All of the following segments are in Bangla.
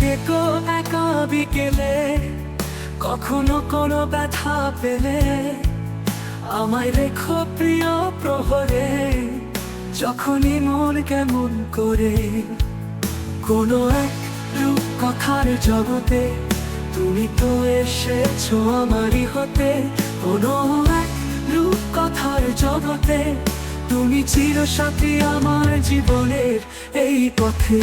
ডেকো একা বিকেলে কখনো কোনো ব্যথা পেলে। আমায় রেখো প্রিয় প্রহরে, যখনই মন কেমন করে। কোনো এক রূপ কথার জগতে, তুমি তো এসেছ আমারই হতে। কোনো এক রূপ কথার জগতে, তুমি চিরসাথী আমার জীবনের এই পথে।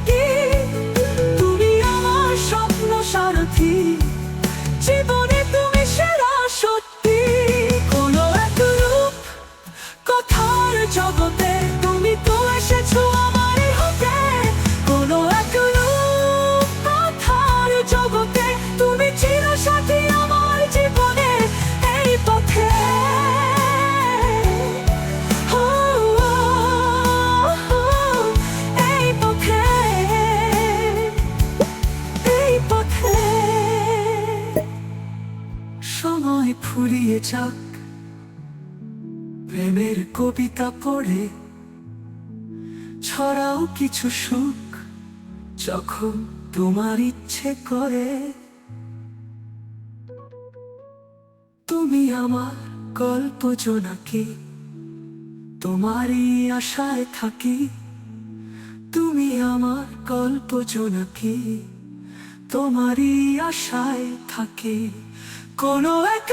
প্রেমের কবিতা পড়ে, ছড়াও কিছু সুখ যখন তোমার ইচ্ছে করে। তুমি আমার গল্প জোনাকি, তোমারই আশায় থাকি। তুমি আমার গল্প জোনাকি, তোমারই আশায় থাকি। কোনো এক